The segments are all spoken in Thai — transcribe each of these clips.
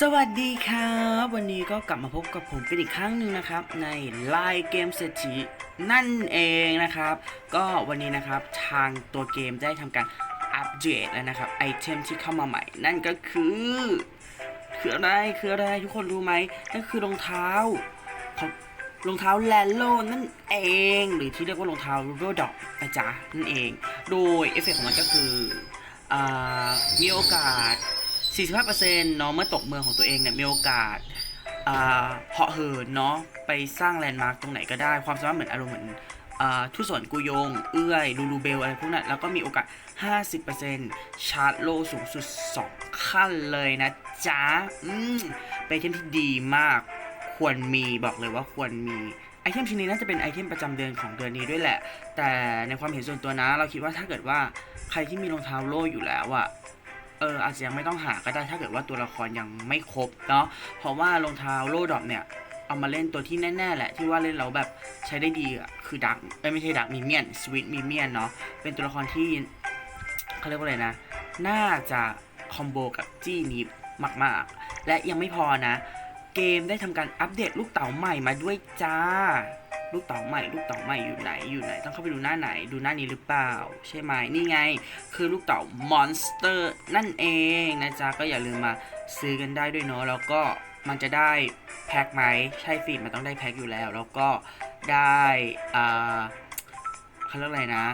สวัสดีครับ วันนี้ก็กลับมาพบกับผมกันอีกครั้งหนึ่งนะครับ ในไลน์เกมเศรษฐีนั่นเองนะครับ ก็วันนี้นะครับทางตัวเกมได้ทำการอัปเดตแล้วนะครับไอเทมที่เข้ามาใหม่ นั่นก็คือ คืออะไรคืออะไรทุกคนรู้ไหมนั่นคือรองเท้ารองเท้าแลนโลนั่นเอง หรือที่เรียกว่ารองเท้าโรดอกนะจ๊ะนั่นเอง โดยเอฟเฟกต์ของมันก็คืออมีโอกาส 45%เนาะเมื่อตกเมืองของตัวเองเนี่ยมีโอกาสอ่าเหาะเหินเนาะไปสร้างแลนด์มาร์กตรงไหนก็ได้ความสามารถเหมือนอารมณ์เหมือนอ่าทุสวนกุยง เอื้อยลูลูเบลอะไรพวกนั้นแล้วก็มีโอกาส 50%ชาร์จโลสูงสุด 2 ขั้นเลยนะจ๊ะอืมเป็นไอเทมที่ดีมาก ควรมีบอกเลยว่าควรมีไอเทมชิ้นนี้น่าจะเป็นไอเทมประจำเดือนของเดือนนี้ด้วยแหละ แต่ในความเห็นส่วนตัวนะ เราคิดว่าถ้าเกิดว่าใครที่มีรองเท้าโล่อยู่แล้วอะ เอออาจจะยังไม่ต้องหาก็ได้ถ้าเกิดว่าตัวละครยังไม่ครบเนาะเพราะว่ารองเท้าโลดรอปเนี่ยเอามาเล่นตัวที่แน่ ๆ แหละ ที่ว่าเล่นแล้วแบบใช้ได้ดีคือดักไม่ใช่ดักมีเมียนสวิตมีเมียนเนาะเป็นตัวละครที่เขาเรียกว่าอะไรนะ น่าจะคอมโบกับจี้นี้มาก ๆ และยังไม่พอนะ เกมได้ทำการอัปเดตลูกเต๋าใหม่มาด้วยจ้า ลูกเต๋าใหม่ ลูกเต๋าใหม่อยู่ไหนอยู่ไหน ต้องเข้าไปดูหน้าไหนดูหน้านี้หรือเปล่า ใช่ไหมนี่ไง คือลูกเต๋ามอนสเตอร์นั่นเองนะจ๊ะก็อย่าลืมมาซื้อกันได้ด้วยเนาะแล้วก็มันจะได้แพ็คไหมใช่สิมันต้องได้แพ็คอยู่แล้ว แล้วก็ได้อ่าเขาเรียกอะไรนะ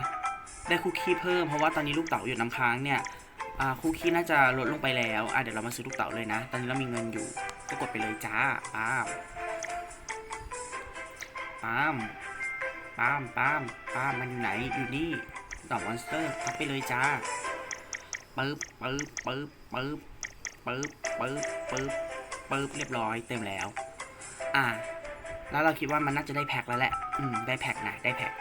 ได้คุกกี้เพิ่มเพราะว่าตอนนี้ลูกเต๋าอยู่น้ำค้างเนี่ยคุกกี้น่าจะลดลงไปแล้วเดี๋ยวเรามาซื้อลูกเต๋าเลยนะ ตอนนี้เรามีเงินอยู่ก็กดไปเลยจ้าป้า ป้ามป้ามป้ามป้ามมันอยู่ไหนอยู่นี่ลูกเต๋ามอนสเตอร์ทับไปเลยจ้าปึ๊บปึ๊บปึ๊บปึ๊บปึ๊บปึ๊บปึ๊บปึ๊บเรียบร้อยเต็มแล้ว อะแล้วเราคิดว่ามันน่าจะได้แพ็คแล้วแหละ อืม ได้แพ็คนะ ได้แพ็ค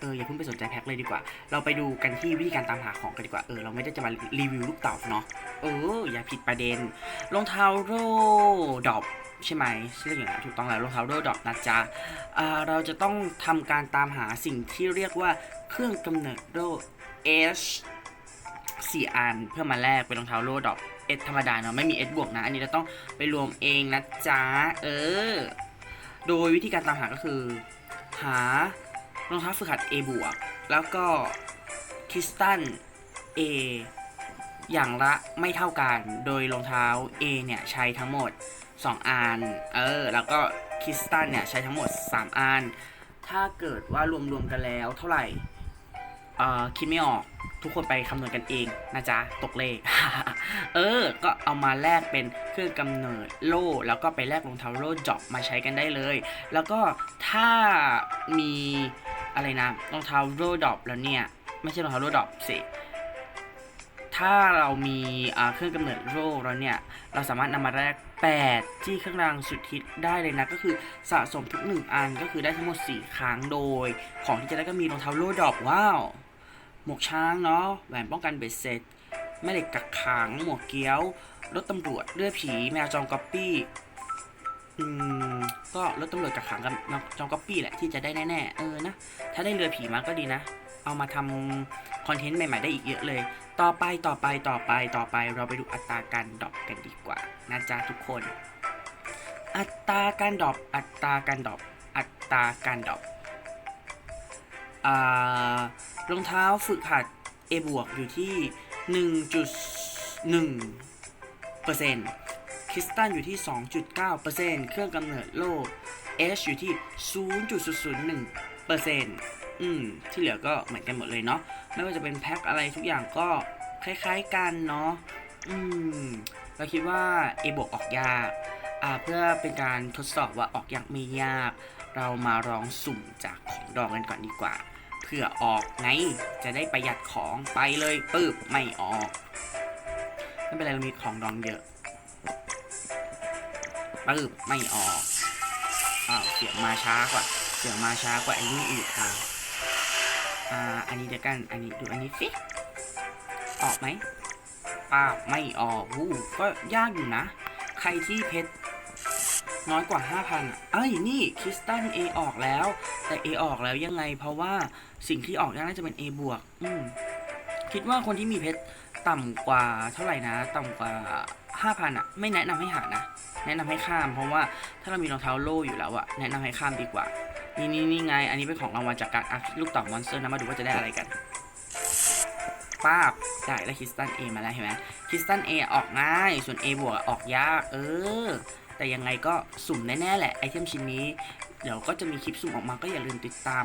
เอออย่าเพิ่งไปสนใจแพ็คเลยดีกว่า เราไปดูกันที่วิธีการตามหาของกันดีกว่า เออ เราไม่ได้จะมารีวิวลูกเต่าเนาะ เอออย่าผิดประเด็นรองเท้าโรดอปใช่ไหมชื่ออย่างนั้นถูกต้องแล้วรองเท้าโรดอปนะจ๊ะเราจะต้องทำการตามหาสิ่งที่เรียกว่าเครื่องกำเนิดโร H สี่อันเพื่อมาแลกเป็นรองเท้าโรดอป S ธรรมดาเนาะไม่มี S บวกนะ อันนี้เราต้องไปรวมเองนะจ๊ะเออ โดยวิธีการตามหาก็คือ หารองเท้าฝึกหัด A บวกแล้วก็คริสตัล A อย่างละไม่เท่ากัน โดยรองเท้า A เนี่ยใช้ทั้งหมด 2อัน เออ แล้วก็คริสตัลเนี่ยใช้ทั้งหมด 3อัน ถ้าเกิดว่ารวมๆกันแล้วเท่าไหร่ เอ่อ คิดไม่ออก ทุกคนไปคำนวณกันเองนะจ๊ะ ตกเลข เออ ก็เอามาแลกเป็นเครื่องกำเนิดโล่ แล้วก็ไปแลกรองเท้าโล่จอบมาใช้กันได้เลย แล้วก็ถ้ามีอะไรนะ รองเท้าโรดอปแล้วเนี่ย ไม่ใช่รองเท้าโรดอปสิ ถ้าเรามีเครื่องกำเนิดโรแล้วเนี่ย เราสามารถนำมาแลก8 ที่เครื่องรางสุดฮิตได้เลยนะ ก็คือสะสมทุก 1 อันก็คือได้ทั้งหมด 4 ครั้งโดย ของที่จะได้ก็มีรองเท้าโรดอปว้าว หมวกช้างเนาะแหวนป้องกันเบ็ดเสร็จแม่เหล็กกักขัง หมวกเกี้ยว รถตำรวจเลือดผีแมวจองก๊อปปี้อืมก็รถตำรวจกักขังกับแมวจองก๊อปปี้แหละที่จะได้แน่ๆเออนะถ้าได้เรือผีมาก็ดีนะ เอามาทำคอนเทนต์ใหม่ๆได้อีกเยอะเลย ต่อไปต่อไปต่อไปต่อไปเราไปดูอัตราการดรอปกันดีกว่านะจ๊ะทุกคน อัตราการดรอปอัตราการดรอปอัตราการดรอปรองเท้าฝึกหัด A บวกอยู่ที่ 1.1เปอร์เซ็นต์คริสตัลอยู่ที่ 2.9เปอร์เซ็นต์เครื่องกำเนิดโลก H อยู่ที่ 0.001เปอร์เซ็นต์ อืมที่เหลือก็เหมือนกันหมดเลยเนาะไม่ว่าจะเป็นแพ็คอะไรทุกอย่างก็คล้ายๆกันเนาะอืมเราคิดว่า A บวกออกยากอ่าเพื่อเป็นการทดสอบว่าออกยากไม่ยาก เรามาลองสุ่มจากของดองกันก่อนดีกว่าเพื่อออกไงจะได้ประหยัดของไปเลยปึ๊บไม่ออกไม่เป็นไรเรามีของดองเยอะปึ๊บไม่ออกอ้าวเสียงมาช้ากว่าเสียงมาช้ากว่าไอ้นี่อีกอะ อ่า อันนี้เดี๋ยวกัน อันนี้ดูอันนี้สิ ออกไหมป้าไม่ออกวู้ก็ยากอยู่นะ ใครที่เพชรน้อยกว่า 5,000อะเอ้ย นี่คริสตัล A ออกแล้ว แต่ A ออกแล้วยังไง เพราะว่าสิ่งที่ออกน่าจะเป็น A บวก อืม คิดว่าคนที่มีเพชรต่ำกว่าเท่าไหร่นะ ต่ำกว่า ห้าพันอะ ไม่แนะนำให้หานะ แนะนำให้ข้าม เพราะว่าถ้าเรามีรองเท้าโล่อยู่แล้วอะ แนะนำให้ข้ามดีกว่า นี่นี่นี่ไง อันนี้เป็นของรางวัลจากการอะลูกเต่อมอนสเตอร์นะ มาดูว่าจะได้อะไรกันป้าบได้แล้วคริสตันเอมาแล้วเห็นไหมคริสตันเอออกง่าย ส่วน A บวกออกยาก เออ แต่ยังไงก็สุ่มแน่ๆแหละไอเทมชิ้นนี้ เดี๋ยวก็จะมีคลิปสุ่มออกมาก็อย่าลืมติดตาม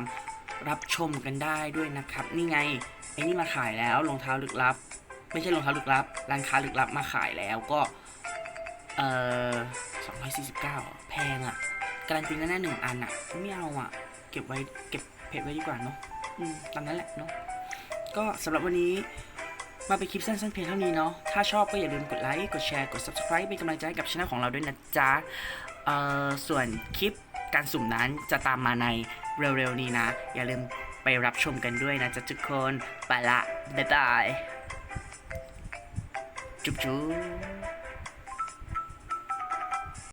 รับชมกันได้ด้วยนะครับ นี่ไงไอ้นี่มาขายแล้วรองเท้าลึกลับ ไม่ใช่รองเท้าลึกลับ ร้านค้าลึกลับมาขายแล้วก็เอ่อ249แพงอะ่ะ การันตีแน่ๆหนึ่งอันอะ่ะ ไม่เอาอะ่ะ เก็บไว้เก็บเพจไว้ดีกว่าเนาะอืมตามนั้นแหละเนาะก็สำหรับวันนี้มาเป็นคลิปสั้นๆเพียงเท่านี้เนาะ ถ้าชอบก็อย่าลืมกดไลค์ กดแชร์ กด subscribe เป็นกำลังใจให้กับช่องของเราด้วยนะจ๊ะ เอ่อ ส่วนคลิปการสุ่มนั้นจะตามมาในเร็วๆนี้นะ อย่าลืมไปรับชมกันด้วยนะจ๊ะทุกคน ไปละ บ๊ายบาย จุ๊บจุ๊บ